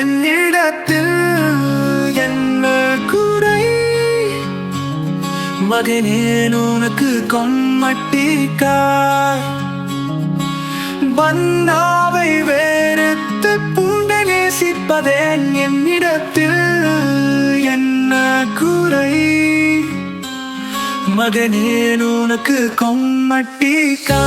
என்னிடத்தில் என்ன குறை? மகனே உனக்கு கொம்மட்டிக்கா பன்னாவை வேறுத்து பூண்டை நேசிப்பதேன் என்னிடத்தில் என்ன குறை? மகனே உனக்கு கொம்மட்டிக்கா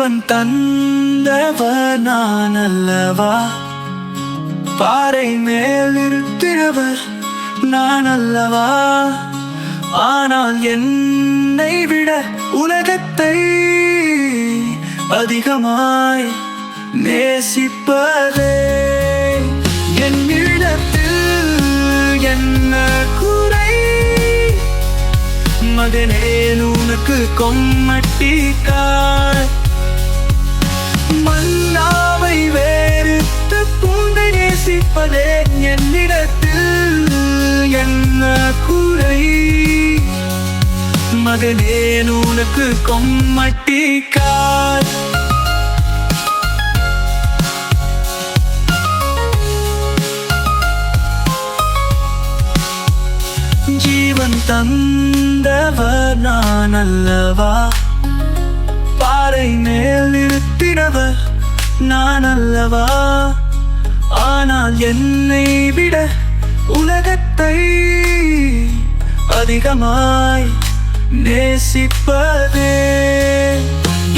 இறைவன் தந்தவனான் அல்லவா பாறை மேல் இருத்தினவர் நான் அல்லவா ஆனால் என்னை விட உலகத்தை அதிகமாய் நேசிப்பதே. என்னிடத்தில் என்ன குறை? மகனே உனக்கு கொம்மட்டிக்காய் மன்னாவை வேறுத்து பூண்டை நேசிப்பதே என்னிடத்தில் என்ன குறை மகனே உனக்கு கொம்மட்டிக்காய் ஜீவன் தந்தவர் நான் அல்லவா? இருத்தினவர் நான் அல்லவா? ஆனால் என்னை விட உலகத்தை அதிகமாய் நேசிப்பதே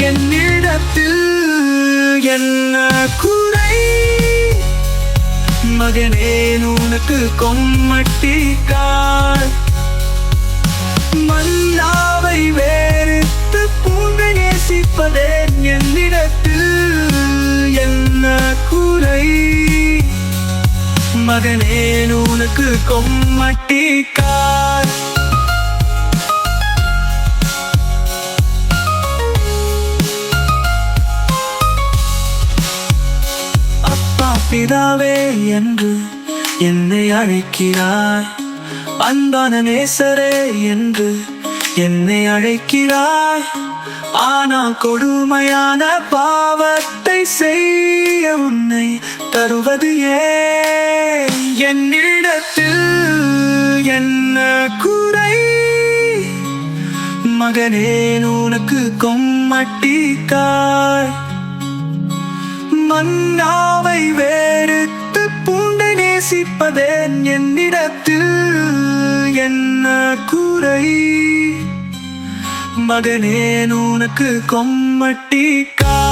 என்னிடத்தில் என்ன குறை? மகனே உனக்கு கொம்மட்டிக்காய் மல்லாவை வேறுத்து பூண்டை நேசிப்பதே என்னிடத்தில் மகனே உனக்கு கொம்மட்டிக்காய் அப்பா பிதாவே என்று என்னை அழைக்கிறாய். அன்பான நேசரே என்று என்னை அழைக்கிறாய். ஆனால் கொடுமையான பாவத்தை செய்ய உன்னை தருவது என்னிடத்தில் என்ன குறை? மகனே உனக்கு கொம்மட்டிக்காய் மன்னாவை வேறுத்து பூண்டை நேசிப்பதேன்? என்னிடத்தில் என்ன குறை? மகனே உனக்கு கொம்மட்டிக்காய்